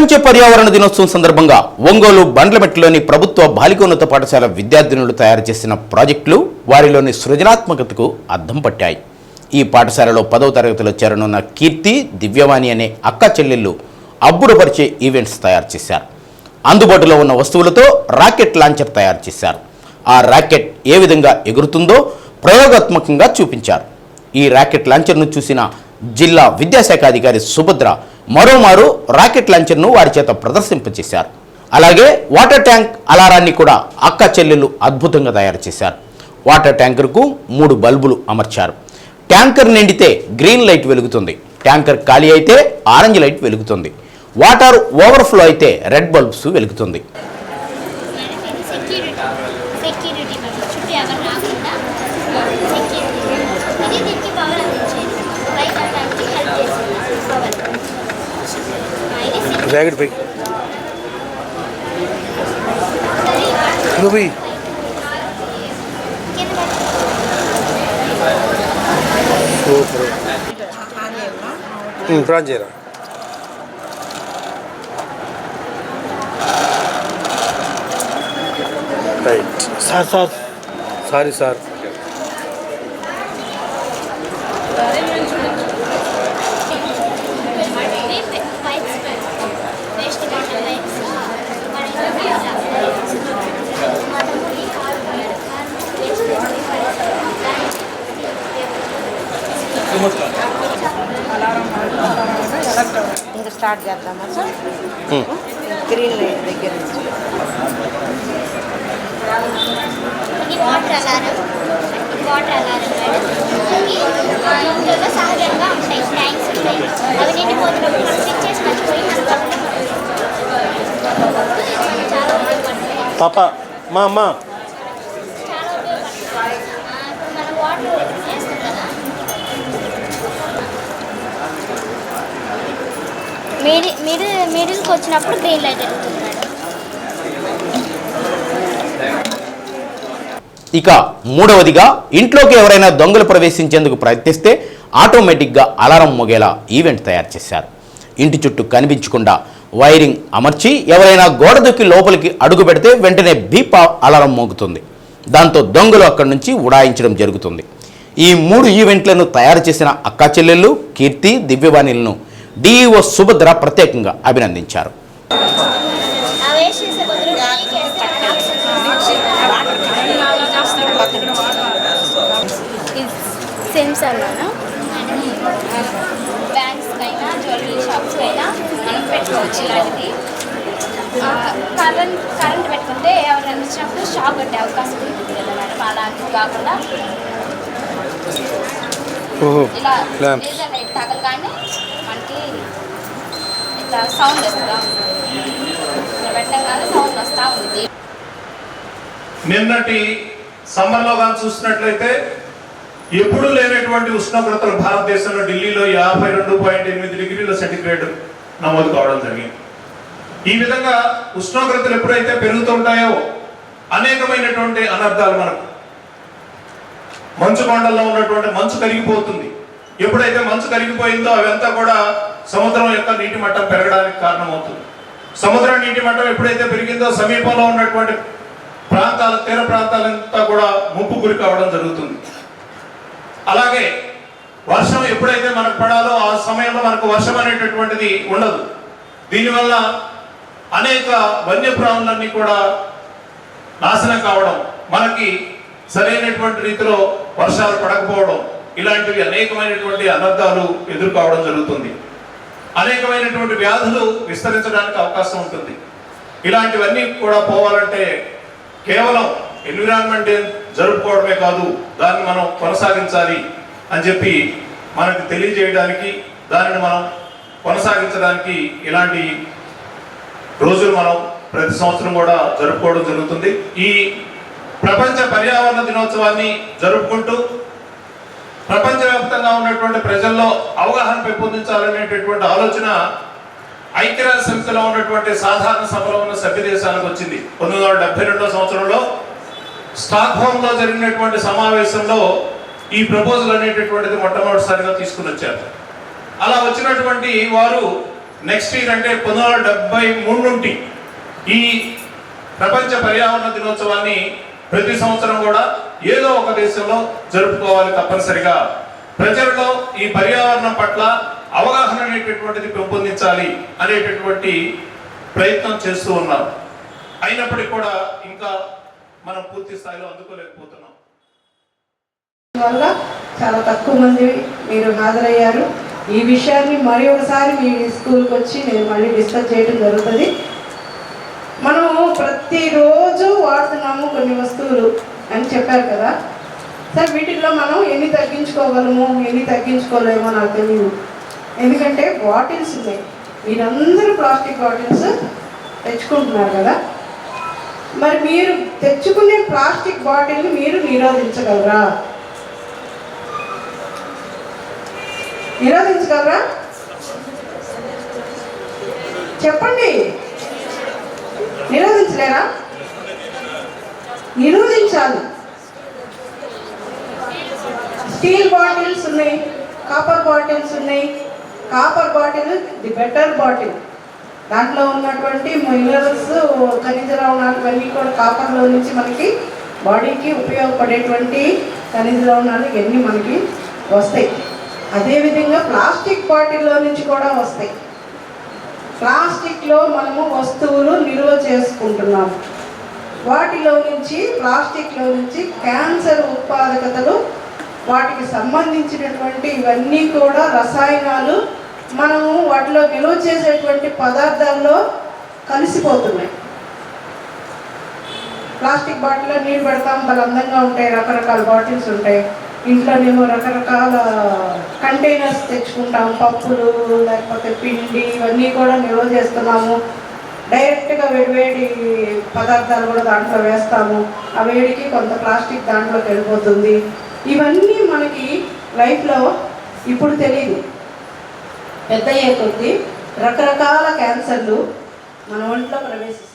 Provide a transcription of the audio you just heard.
ప్రపంచ పర్యావరణ దినోత్సవం సందర్భంగా ఒంగోలు బండ్లమెట్టులోని ప్రభుత్వ బాలికోన్నత పాఠశాల విద్యార్థినులు తయారు చేసిన ప్రాజెక్టులు వారిలోని సృజనాత్మకతకు అద్దం పట్టాయి. ఈ పాఠశాలలో పదవ తరగతిలో చేరనున్న కీర్తి దివ్యవాణి అనే అక్క చెల్లెళ్ళు అబ్బురపరిచే ఈవెంట్స్ తయారు చేశారు. అందుబాటులో ఉన్న వస్తువులతో రాకెట్ లాంచర్ తయారు చేశారు. ఆ రాకెట్ ఏ విధంగా ఎగురుతుందో ప్రయోగాత్మకంగా చూపించారు. ఈ రాకెట్ లాంచర్ను చూసిన జిల్లా విద్యాశాఖ అధికారి సుభద్ర మరోమారు రాకెట్ లంచర్ను వారి చేత ప్రదర్శింపచేశారు. అలాగే వాటర్ ట్యాంక్ అలారాన్ని కూడా అక్క చెల్లెలు అద్భుతంగా తయారు చేశారు. వాటర్ ట్యాంకర్కు మూడు బల్బులు అమర్చారు. ట్యాంకర్ నిండితే గ్రీన్ లైట్ వెలుగుతుంది. ట్యాంకర్ ఖాళీ అయితే ఆరెంజ్ లైట్ వెలుగుతుంది. వాటర్ ఓవర్ఫ్లో అయితే రెడ్ బల్బ్స్ వెలుగుతుంది. ఇది సెక్యూరిటీ జాకెట్ పై ఇదిగో పోయి కింద పట్టు. సూపర్ ప్రాన్ చేయరా right sir sir sorry sir start చేద్దామా సార్? గ్రీన్ లైట్ దగ్గర నుంచి. ఇది వాటర్ అలారం ఇది వాటర్ అలారం మేడం ఇందులో సహజంగా ఉంటాయి. ట్యాంక్స్ ఉంటాయి. అవి నిండిపోతున్నప్పుడు మనం స్విచ్ చేసి మర్చిపోయి మనం చాలా ఉపయోగపడుతుంది. పాప మా అమ్మ చాలా ఉపయోగపడుతుంది ఆ, ఇప్పుడు మనం వాటర్ వేస్తాం కదా మిడిల్ మిడిల్ మిడిల్కి వచ్చినప్పుడు గ్రీన్ లైట్ వెళ్తుంది ఇక మూడవదిగా ఇంట్లోకి ఎవరైనా దొంగలు ప్రవేశించేందుకు ప్రయత్నిస్తే ఆటోమేటిక్గా అలారం మోగేలా ఈవెంట్ తయారు చేశారు. ఇంటి చుట్టూ కనిపించకుండా వైరింగ్ అమర్చి ఎవరైనా గోడ దూకి లోపలికి అడుగు పెడితే వెంటనే బీప్ అలారం మోగుతుంది. దాంతో దొంగలు అక్కడి నుంచి ఉడాయించడం జరుగుతుంది. ఈ మూడు ఈవెంట్లను తయారు చేసిన అక్కా చెల్లెళ్ళు కీర్తి దివ్యవాణిలను డిఈఓ సుభద్ర ప్రత్యేకంగా అభినందించారు. మనం పెట్టుకోవచ్చు ఇలాంటిది ఆ, కరెంట్ కరెంట్ పెట్టుకుంటే ఎవరైనా వచ్చినప్పుడు షాక్ కొట్టే అవకాశం ఉంటుంది కదా మేడం కాకుండా ఓహో ఇలా తగలగానే మనకి ఇట్లా సౌండ్ వస్తూ ఉంటుంది పెట్టగానే సౌండ్ వస్తూ నిన్నటి సమ్మర్లో కానీ చూసినట్లయితే ఎప్పుడూ లేనటువంటి ఉష్ణోగ్రతలు భారతదేశంలో ఢిల్లీలో యాభై రెండు పాయింట్ ఎనిమిది డిగ్రీల సెంటిగ్రేడ్ నమోదు కావడం జరిగింది. ఈ విధంగా ఉష్ణోగ్రతలు ఎప్పుడైతే పెరుగుతుంటాయో అనేకమైనటువంటి అనర్థాలు మనకు. మంచు కొండల్లో ఉన్నటువంటి మంచు కరిగిపోతుంది. ఎప్పుడైతే మంచు కరిగిపోయిందో అవంతా కూడా సముద్రం యొక్క నీటి మట్టం పెరగడానికి కారణమవుతుంది. సముద్రం నీటి మట్టం ఎప్పుడైతే పెరిగిందో సమీపంలో ఉన్నటువంటి ప్రాంతాల తీర ప్రాంతాలంతా కూడా ముంపు గురి కావడం జరుగుతుంది. అలాగే వర్షం ఎప్పుడైతే మనకు పడాలో ఆ సమయంలో మనకు వర్షం అనేటటువంటిది ఉండదు. దీనివల్ల అనేక వన్యప్రాణులన్నీ కూడా నాశనం కావడం మనకి సరైనటువంటి రీతిలో వర్షాలు పడకపోవడం ఇలాంటివి అనేకమైనటువంటి అనర్థాలు ఎదుర్కోవడం జరుగుతుంది. అనేకమైనటువంటి వ్యాధులు విస్తరించడానికి అవకాశం ఉంటుంది. ఇలాంటివన్నీ కూడా పోవాలంటే కేవలం ఎన్విరాన్మెంట్ డే జరుపుకోవడమే కాదు దాన్ని మనం కొనసాగించాలి అని చెప్పి మనకు తెలియజేయడానికి దానిని మనం కొనసాగించడానికి ఇలాంటి రోజులు మనం ప్రతి సంవత్సరం కూడా జరుపుకోవడం జరుగుతుంది. ఈ ప్రపంచ పర్యావరణ దినోత్సవాన్ని జరుపుకుంటూ ప్రపంచవ్యాప్తంగా ఉన్నటువంటి ప్రజల్లో అవగాహన పెంపొందించాలనేటటువంటి ఆలోచన ఐక్యరాజ్య సమితిలో ఉన్నటువంటి సాధారణ సభలో ఉన్న సభ్య దేశాలకు వచ్చింది. పంతొమ్మిది వందల డెబ్బై రెండో సంవత్సరంలో స్టాక్హోమ్లో జరిగినటువంటి సమావేశంలో ఈ ప్రపోజల్ అనేటటువంటిది మొట్టమొదటిసారిగా తీసుకుని వచ్చారు. అలా వచ్చినటువంటి వారు నెక్స్ట్ ఇయర్ అంటే పంతొమ్మిది వందల డెబ్బై మూడు నుండి ఈ ప్రపంచ పర్యావరణ దినోత్సవాన్ని ప్రతి సంవత్సరం కూడా ఏదో ఒక దేశంలో జరుపుకోవాలి తప్పనిసరిగా. ప్రజల్లో ఈ పర్యావరణం పట్ల అవగాహన అనేటటువంటిది పెంపొందించాలి అనేటటువంటి ప్రయత్నం చేస్తూ ఉన్నారు అయినప్పటికీ కూడా ఇంకా మనం పూర్తి స్థాయిలో అందుకోలేకపోతున్నాం. వల్ల చాలా తక్కువ మంది మీరు హాజరయ్యారు. ఈ విషయాన్ని మరి ఒకసారి మీ స్కూల్కి వచ్చి నేను మళ్ళీ డిస్కస్ చేయడం జరుగుతుంది. మనము ప్రతిరోజు వాడుతున్నాము కొన్ని వస్తువులు. అని చెప్పారు కదా. సార్ వీటిల్లో మనం ఎన్ని తగ్గించుకోగలము ఎన్ని తగ్గించుకోలేమో నాకు తెలియదు ఎందుకంటే బాటిల్స్ ఉన్నాయి. మీరందరూ ప్లాస్టిక్ బాటిల్స్ తెచ్చుకుంటున్నారు కదా. మరి మీరు తెచ్చుకునే ప్లాస్టిక్ బాటిల్ని మీరు నిరోధించగలరా? నిరోధించగలరా? చెప్పండి. నిరోధించలేరా? నిరోధించాలి. స్టీల్ బాటిల్స్ ఉన్నాయి కాపర్ బాటిల్స్ ఉన్నాయి. Copper bottle the better bottle. దాంట్లో ఉన్నటువంటి మినరల్స్ ఖనిజ లవణాలు ఇవన్నీ కూడా కాపర్లో నుంచి మనకి బాడీకి ఉపయోగపడేటువంటి ఖనిజ లవణాలు ఇవన్నీ మనకి వస్తాయి. అదేవిధంగా ప్లాస్టిక్ బాటిల్లో నుంచి కూడా వస్తాయి. ప్లాస్టిక్లో మనము వస్తువులు నిల్వ చేసుకుంటున్నాము. వాటిలో నుంచి ప్లాస్టిక్లో నుంచి క్యాన్సర్ ఉత్పాదకతలు వాటికి సంబంధించినటువంటి ఇవన్నీ కూడా రసాయనాలు మనము వాటిలో నిల్వ చేసేటువంటి పదార్థాల్లో కలిసిపోతున్నాయి. ప్లాస్టిక్ బాటిల్లో నీళ్ళు పెడతాం వాళ్ళు అందంగా ఉంటాయి రకరకాల బాటిల్స్ ఉంటాయి. ఇంట్లోనేమో రకరకాల కంటైనర్స్ తెచ్చుకుంటాం పప్పులు లేకపోతే పిండి ఇవన్నీ కూడా నిల్వ చేస్తున్నాము. డైరెక్ట్గా వేడివేడి పదార్థాలు కూడా దాంట్లో వేస్తాము. ఆ వేడికి కొంత ప్లాస్టిక్ దాంట్లోకి వెళ్ళిపోతుంది. ఇవన్నీ మనకి లైఫ్లో ఇప్పుడు తెలియదు పెద్ద అయ్యే కొద్దీ రకరకాల క్యాన్సర్లు మన ఒంట్లో ప్రవేశిస్తాయి.